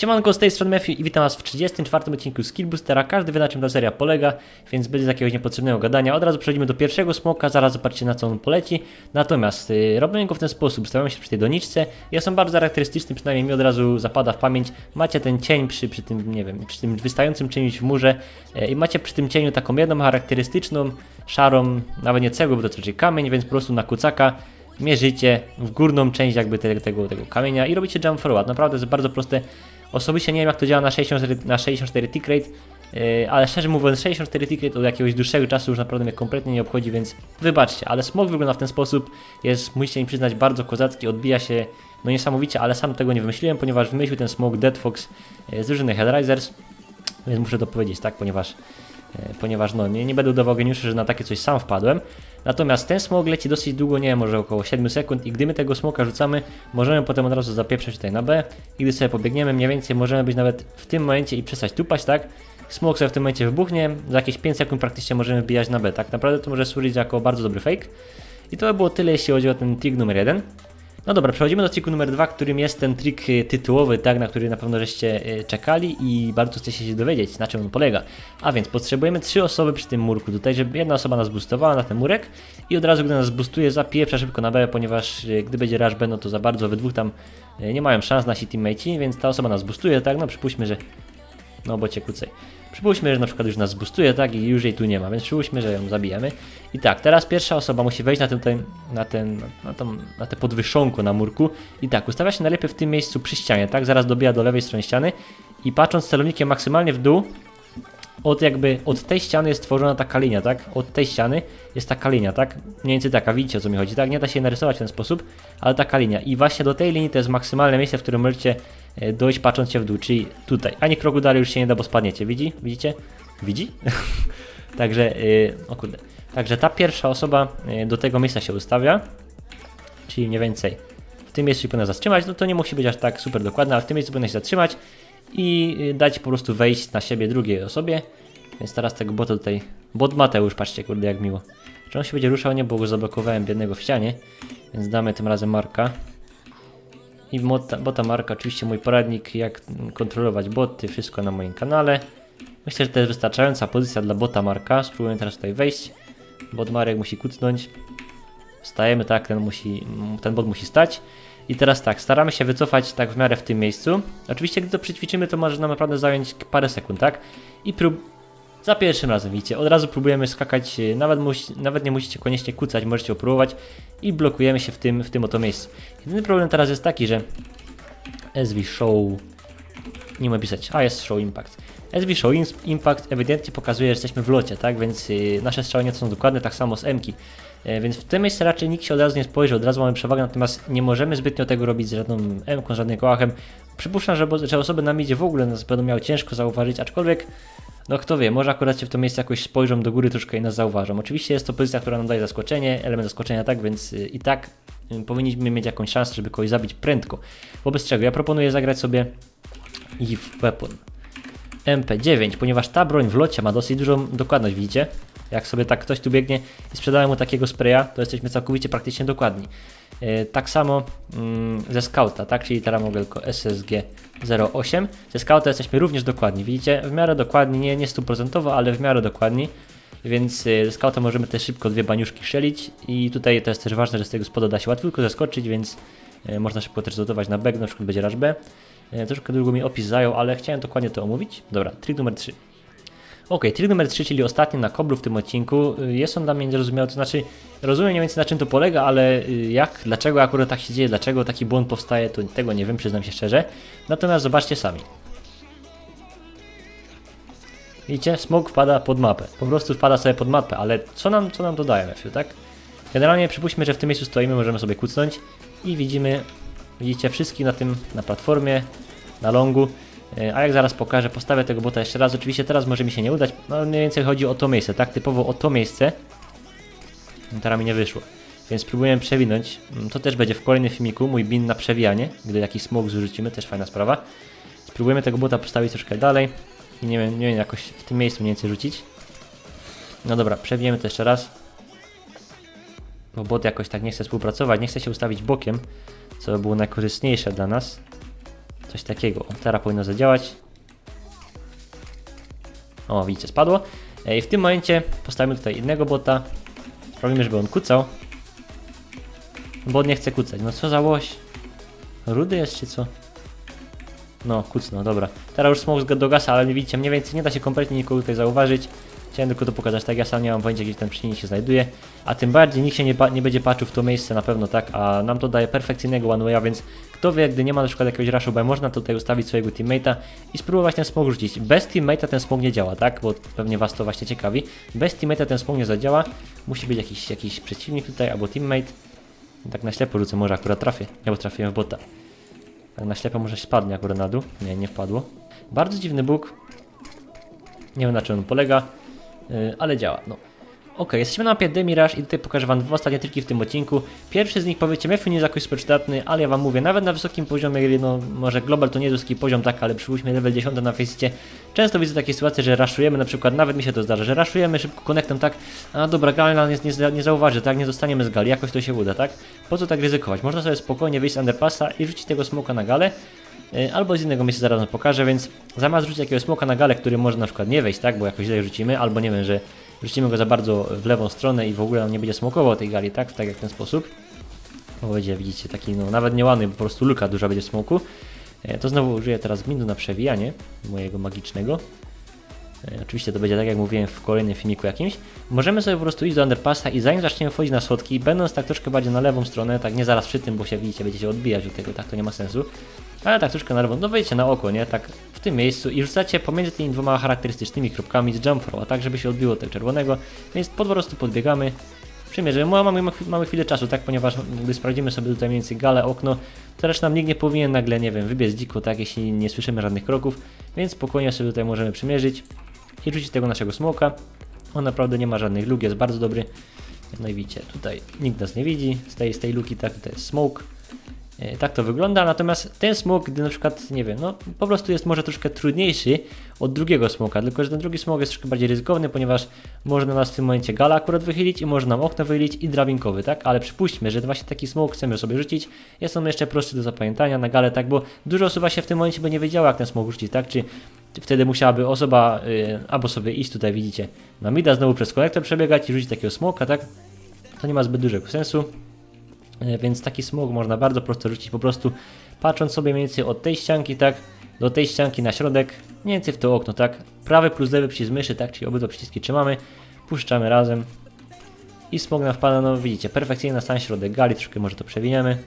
Siemanko, z tej strony Matthew i witam was w 34 odcinku Skill Boostera. Każdy wie na czym ta seria polega, więc bez jakiegoś niepotrzebnego gadania od razu przechodzimy do pierwszego smoka, zaraz zobaczycie na co on poleci. Natomiast yy, robimy go w ten sposób, stawiamy się przy tej doniczce. Jest on bardzo charakterystyczny, przynajmniej mi od razu zapada w pamięć. Macie ten cień przy, przy tym, nie wiem, przy tym wystającym czymś w murze yy, i macie przy tym cieniu taką jedną charakterystyczną, szarą, nawet nie cegłę, bo to raczej kamień, więc po prostu na kucaka mierzycie w górną część jakby te, tego, tego kamienia i robicie jump forward. Naprawdę jest bardzo proste. Osobiście nie wiem jak to działa na 64, na 64 tick rate, yy, ale szczerze mówiąc 64 tick rate od jakiegoś dłuższego czasu już naprawdę mnie kompletnie nie obchodzi, więc wybaczcie, ale smog wygląda w ten sposób, jest, musicie mi przyznać, bardzo kozacki, odbija się no niesamowicie, ale sam tego nie wymyśliłem, ponieważ wymyślił ten smog Dead Fox yy, z drużyny Hellraisers, więc muszę to powiedzieć, tak, ponieważ ponieważ no, nie, nie będę udawał geniuszy, że na takie coś sam wpadłem. Natomiast ten smog leci dosyć długo, nie może około 7 sekund i gdy my tego smoka rzucamy, możemy potem od razu zapieprzeć tutaj na B i gdy sobie pobiegniemy mniej więcej, możemy być nawet w tym momencie i przestać tupać, tak? Smok sobie w tym momencie wybuchnie, za jakieś 5 sekund praktycznie możemy wbijać na B, tak naprawdę to może służyć jako bardzo dobry fake. I to by było tyle, jeśli chodzi o ten trik numer 1. No dobra, przechodzimy do triku numer dwa, którym jest ten trik y, tytułowy, tak, na który na pewno żeście y, czekali i bardzo chcecie się dowiedzieć, na czym on polega. A więc potrzebujemy trzy osoby przy tym murku tutaj, żeby jedna osoba nas boostowała na ten murek i od razu, gdy nas boostuje, zapieprza szybko na B, ponieważ y, gdy będzie rush B, no to za bardzo we dwóch tam nie mają szans nasi teammateci, więc ta osoba nas boostuje, tak, no przypuśćmy, że no bo cię kłócej. Przypuśćmy, że na przykład już nas boostuje, tak, i już jej tu nie ma, więc przypuśćmy, że ją zabijemy. I tak, teraz pierwsza osoba musi wejść na ten, ten na ten, na, tą, na podwyższonko na murku. I tak, ustawia się najlepiej w tym miejscu przy ścianie, tak, zaraz dobija do lewej strony ściany. I patrząc celownikiem maksymalnie w dół, od jakby, od tej ściany jest tworzona taka linia, tak? Od tej ściany jest taka linia, tak? Mniej więcej taka, widzicie o co mi chodzi, tak? Nie da się narysować w ten sposób, ale taka linia. I właśnie do tej linii to jest maksymalne miejsce, w którym możecie dojść patrząc się w dół, czyli tutaj. Ani kroku dalej już się nie da, bo spadniecie, widzi? Widzicie? Widzi? Także, yy, o kurde. Także ta pierwsza osoba yy, do tego miejsca się ustawia, czyli mniej więcej w tym miejscu się powinna zatrzymać, no to nie musi być aż tak super dokładne, ale w tym miejscu powinna się zatrzymać i dać po prostu wejść na siebie drugiej osobie. Więc teraz tego bota tutaj... Bot Mateusz, patrzcie kurde jak miło. Czy on się będzie ruszał? Nie, bo go zablokowałem biednego w ścianie. Więc damy tym razem Marka. I bota, bota Marka, oczywiście mój poradnik jak kontrolować boty, wszystko na moim kanale. Myślę, że to jest wystarczająca pozycja dla bota Marka. Spróbujemy teraz tutaj wejść. Bot Marek musi kucnąć. Wstajemy tak, ten, musi, ten bot musi stać. I teraz tak, staramy się wycofać tak w miarę w tym miejscu. Oczywiście, gdy to przećwiczymy, to może nam naprawdę zająć parę sekund, tak? I prób... Za pierwszym razem, widzicie, od razu próbujemy skakać, e, nawet, musi, nawet nie musicie koniecznie kucać, możecie opróbować i blokujemy się w tym, w tym oto miejscu. Jedyny problem teraz jest taki, że SV Show... Nie mogę pisać, a jest Show Impact. SV Show Impact ewidentnie pokazuje, że jesteśmy w locie, tak? Więc yy, nasze strzały nie są dokładne, tak samo z M-ki. E, więc w tym miejscu raczej nikt się od razu nie spojrzy, od razu mamy przewagę, natomiast nie możemy zbytnio tego robić z żadną M, z żadnym kołachem. Przypuszczam, że, że osoby na midzie w ogóle nas będą miały ciężko zauważyć, aczkolwiek no kto wie, może akurat się w to miejsce jakoś spojrzą do góry troszkę i nas zauważą. Oczywiście jest to pozycja, która nam daje zaskoczenie, element zaskoczenia, tak, więc y, i tak y, powinniśmy mieć jakąś szansę, żeby kogoś zabić prędko. Wobec czego ja proponuję zagrać sobie If Weapon MP9, ponieważ ta broń w locie ma dosyć dużą dokładność, widzicie? Jak sobie tak ktoś tu biegnie i sprzedałem mu takiego spraya, to jesteśmy całkowicie praktycznie dokładni. Yy, tak samo yy, ze Scouta, tak? czyli teramogelko SSG 08. Ze Scouta jesteśmy również dokładni. Widzicie? W miarę dokładni, nie, nie stuprocentowo, ale w miarę dokładni. Więc yy, ze Scouta możemy też szybko dwie baniuszki szelić i tutaj to jest też ważne, że z tego spodu da się łatwiej zaskoczyć, więc yy, można szybko też dotować na B, na przykład będzie rush B. Troszkę długo mi opis zajął, ale chciałem dokładnie to omówić. Dobra, trik numer 3. Ok, trik numer 3, czyli ostatni na koblu w tym odcinku. Y, jest on dla mnie niezrozumiały, to znaczy rozumiem mniej więcej na czym to polega, ale y, jak, dlaczego akurat tak się dzieje, dlaczego taki błąd powstaje, to tego nie wiem, przyznam się szczerze. Natomiast zobaczcie sami. Widzicie, smog wpada pod mapę. Po prostu wpada sobie pod mapę, ale co nam, co nam to daje, Matthew, tak? Generalnie przypuśćmy, że w tym miejscu stoimy, możemy sobie kucnąć i widzimy, widzicie wszystkich na tym, na platformie, na longu. E, a jak zaraz pokażę, postawię tego bota jeszcze raz. Oczywiście teraz może mi się nie udać, no mniej więcej chodzi o to miejsce, tak? Typowo o to miejsce. Teraz mi nie wyszło. Więc spróbujemy przewinąć. Mm, to też będzie w kolejnym filmiku, mój bin na przewijanie, gdy jakiś smog zrzucimy, też fajna sprawa. Spróbujemy tego bota postawić troszkę dalej. I nie wiem, nie wiem jakoś w tym miejscu mniej więcej rzucić. No dobra, przewijemy to jeszcze raz. Bo bot jakoś tak nie chce współpracować, nie chce się ustawić bokiem, co by było najkorzystniejsze dla nas. Coś takiego. Teraz powinno zadziałać. O, widzicie, spadło. E, I w tym momencie postawimy tutaj innego bota. Sprawimy, żeby on kucał. Bo on nie chce kucać. No co za łoś? Rudy jest czy co? No, kucno, dobra. Teraz już smoke dogasa, ale nie widzicie, mniej więcej nie da się kompletnie nikogo tutaj zauważyć. Chciałem tylko to pokazać, tak ja sam nie mam pojęcia, gdzie ten przeciwnik się znajduje. A tym bardziej nikt się nie, nie będzie patrzył w to miejsce na pewno, tak? A nam to daje perfekcyjnego one więc kto wie, gdy nie ma na przykład jakiegoś rushu, bo można tutaj ustawić swojego teammate'a i spróbować ten smoke rzucić. Bez teammate'a ten smoke nie działa, tak? Bo pewnie was to właśnie ciekawi. Bez teammate'a ten smoke nie zadziała. Musi być jakiś, jakiś przeciwnik tutaj albo teammate. Tak na ślepo rzucę, może akurat trafię. Ja bo trafiłem w bota. Tak na ślepo może spadnie akurat na dół. Nie, nie wpadło. Bardzo dziwny bóg. Nie wiem na czym on polega, ale działa. No. Ok, jesteśmy na mapie Demiraż i tutaj pokażę wam dwa ostatnie triki w tym odcinku. Pierwszy z nich powiecie, Mefu nie jest jakoś super przydatny, ale ja wam mówię, nawet na wysokim poziomie no może global to nie jest wysoki poziom, tak, ale przypuśćmy level 10 na Faceicie, często widzę takie sytuacje, że raszujemy na przykład, nawet mi się to zdarza, że raszujemy szybko konektem, tak, a dobra, gal nas nie, nie, nie zauważy, tak, nie zostaniemy z gali, jakoś to się uda, tak? Po co tak ryzykować? Można sobie spokojnie wyjść z underpassa i rzucić tego smoka na galę, albo z innego miejsca zaraz pokażę, więc zamiast rzucić jakiegoś smoka na galę, który może na przykład nie wejść, tak, bo jakoś źle rzucimy, albo nie wiem, że rzucimy go za bardzo w lewą stronę i w ogóle on nie będzie smokował tej gali, tak, w tak jak ten sposób, bo będzie, widzicie, taki no nawet nie ładny, po prostu luka duża będzie w smoku, E, to znowu użyję teraz bindu na przewijanie mojego magicznego. E, Oczywiście to będzie tak jak mówiłem w kolejnym filmiku jakimś. Możemy sobie po prostu iść do underpassa i zanim zaczniemy wchodzić na schodki, będąc tak troszkę bardziej na lewą stronę, tak nie zaraz przy tym, bo się widzicie, będziecie odbijać od tego, tak to nie ma sensu. Ale tak troszkę na lewą, no wejdźcie na oko, nie? Tak w tym miejscu i rzucacie pomiędzy tymi dwoma charakterystycznymi kropkami z jump throw, a tak żeby się odbiło od tego czerwonego. Więc po prostu podbiegamy. Przymierzę, mamy, mamy, mamy chwilę czasu, tak? Ponieważ gdy sprawdzimy sobie tutaj mniej więcej galę, okno, to też nam nikt nie powinien nagle, nie wiem, wybiec dziko, tak? Jeśli nie słyszymy żadnych kroków, więc spokojnie sobie tutaj możemy przymierzyć i rzucić tego naszego smoka. On naprawdę nie ma żadnych luk, jest bardzo dobry. No i widzicie, tutaj nikt nas nie widzi z tej, z tej luki, tak, to jest smoke. E, Tak to wygląda, natomiast ten smok, gdy na przykład, nie wiem, no po prostu jest może troszkę trudniejszy od drugiego smoka, tylko że ten drugi smok jest troszkę bardziej ryzykowny, ponieważ można nas w tym momencie gala akurat wychylić i może nam okno wychylić i drabinkowy, tak? Ale przypuśćmy, że właśnie taki smok chcemy sobie rzucić, jest on jeszcze prostszy do zapamiętania na galę, tak? Bo dużo osób się w tym momencie by nie wiedziała jak ten smok rzucić, tak? Czy wtedy musiałaby osoba y, albo sobie iść tutaj, widzicie, na mida, znowu przez konektor przebiegać i rzucić takiego smoka, tak? To nie ma zbyt dużego sensu. E, Więc taki smog można bardzo prosto rzucić, po prostu patrząc sobie mniej więcej od tej ścianki, tak, do tej ścianki na środek, mniej więcej w to okno, tak, prawy plus lewy przycisk myszy, tak, czyli obydwa przyciski trzymamy, puszczamy razem i smog nam wpada, no widzicie, perfekcyjnie na sam środek gali, troszkę może to przewiniemy.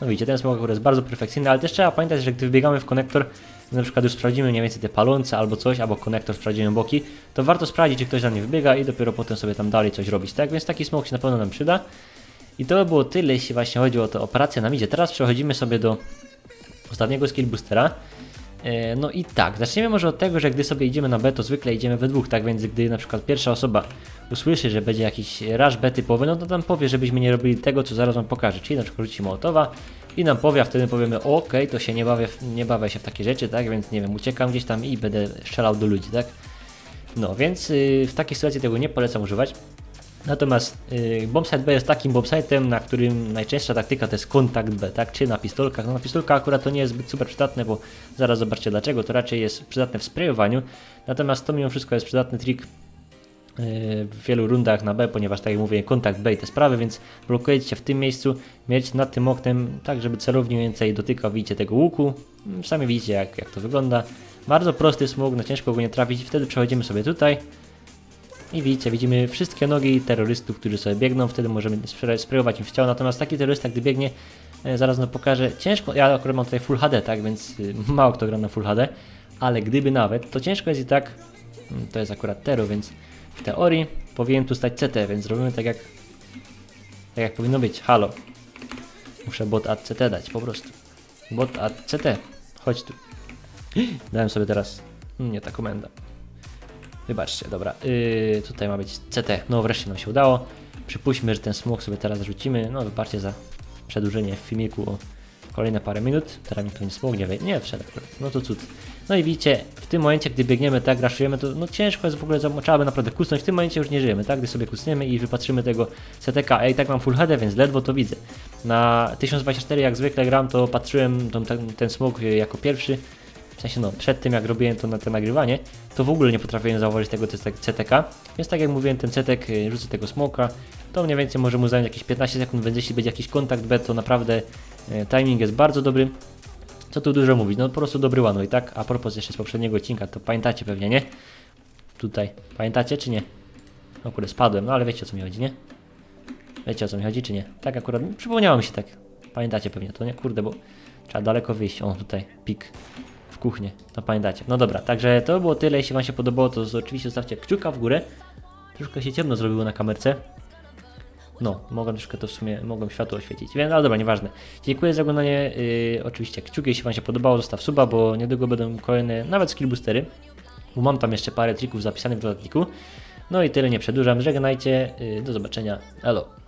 No widzicie, ten smog jest bardzo perfekcyjny, ale też trzeba pamiętać, że gdy wbiegamy w konektor, na przykład już sprawdzimy mniej więcej te palące albo coś, albo konektor sprawdzimy boki, to warto sprawdzić, czy ktoś na nie wybiega i dopiero potem sobie tam dalej coś robić, tak, więc taki smog się na pewno nam przyda. I to by było tyle, jeśli właśnie chodzi o tę operację na midzie. Teraz przechodzimy sobie do ostatniego skill boostera. E, No i tak, zaczniemy może od tego, że gdy sobie idziemy na B, to zwykle idziemy we dwóch, tak więc gdy na przykład pierwsza osoba usłyszy, że będzie jakiś rush B typowy, no to nam powie, żebyśmy nie robili tego, co zaraz wam pokażę, czyli na przykład rzuci Mołotowa i nam powie, a wtedy powiemy, okej, to się nie bawię, nie bawię się w takie rzeczy, tak, więc nie wiem, uciekam gdzieś tam i będę strzelał do ludzi, tak. No, więc y, w takiej sytuacji tego nie polecam używać. Natomiast yy, bombsite B jest takim bombsite'em, na którym najczęstsza taktyka to jest kontakt B, tak? Czy na pistolkach. No na pistolkach akurat to nie jest zbyt super przydatne, bo zaraz zobaczcie dlaczego. To raczej jest przydatne w sprayowaniu. Natomiast to mimo wszystko jest przydatny trik yy, w wielu rundach na B, ponieważ tak jak mówię, kontakt B i te sprawy, więc blokujecie się w tym miejscu, mieć nad tym oknem, tak żeby celownik więcej dotykał, widzicie tego łuku. Mm, Sami widzicie jak, jak to wygląda. Bardzo prosty smog, no ciężko go nie trafić. Wtedy przechodzimy sobie tutaj. I widzicie, widzimy wszystkie nogi terrorystów, którzy sobie biegną, wtedy możemy spray- sprayować im w ciało. Natomiast taki terrorysta, gdy biegnie, e, zaraz no pokażę, ciężko, ja akurat mam tutaj Full HD, tak, więc y, mało kto gra na Full HD, ale gdyby nawet, to ciężko jest i tak, mm, to jest akurat Tero, więc w teorii powinien tu stać CT, więc zrobimy tak jak, tak jak powinno być, halo. Muszę bot add CT dać, po prostu. Bot add CT, chodź tu. Dałem sobie teraz, mm, nie ta komenda. Wybaczcie, dobra. Yy, tutaj ma być CT. No wreszcie nam się udało. Przypuśćmy, że ten smok sobie teraz rzucimy. No wybaczcie za przedłużenie w filmiku o kolejne parę minut. Teraz mi pewnie smok nie wejdzie. Nie, wszedł. No to cud. No i widzicie, w tym momencie, gdy biegniemy tak, raszujemy, to no ciężko jest w ogóle, trzeba by naprawdę kusnąć, w tym momencie już nie żyjemy, tak? Gdy sobie kusniemy i wypatrzymy tego CTK, i tak mam full HD, więc ledwo to widzę. Na 1024 jak zwykle gram, to patrzyłem ten, ten smok y, jako pierwszy, w sensie no, przed tym jak robiłem to na to nagrywanie, to w ogóle nie potrafiłem zauważyć tego CTK, więc tak jak mówiłem, ten CTK y, rzucę tego smoka, to mniej więcej może mu zająć jakieś 15 sekund, więc jeśli będzie jakiś kontakt B, to naprawdę y, timing jest bardzo dobry. Co tu dużo mówić, no po prostu dobry one i tak? A propos jeszcze z poprzedniego odcinka, to pamiętacie pewnie, nie? Tutaj, pamiętacie czy nie? O kurde, spadłem, no ale wiecie o co mi chodzi, nie? Wiecie o co mi chodzi, czy nie? Tak akurat, przypomniało mi się tak. Pamiętacie pewnie to, nie? Kurde, bo trzeba daleko wyjść. O, tutaj, pik kuchnię. No pamiętacie. No dobra, także to było tyle. Jeśli Wam się podobało, to oczywiście zostawcie kciuka w górę. Troszkę się ciemno zrobiło na kamerce. No, mogłem troszkę to w sumie, mogłem światło oświecić, więc ale dobra, nieważne. Dziękuję za oglądanie, yy, oczywiście kciuki, jeśli Wam się podobało, zostaw suba, bo niedługo będą kolejne, nawet skill boostery, bo mam tam jeszcze parę trików zapisanych w dodatniku. No i tyle, nie przedłużam, żegnajcie, yy, do zobaczenia, elo.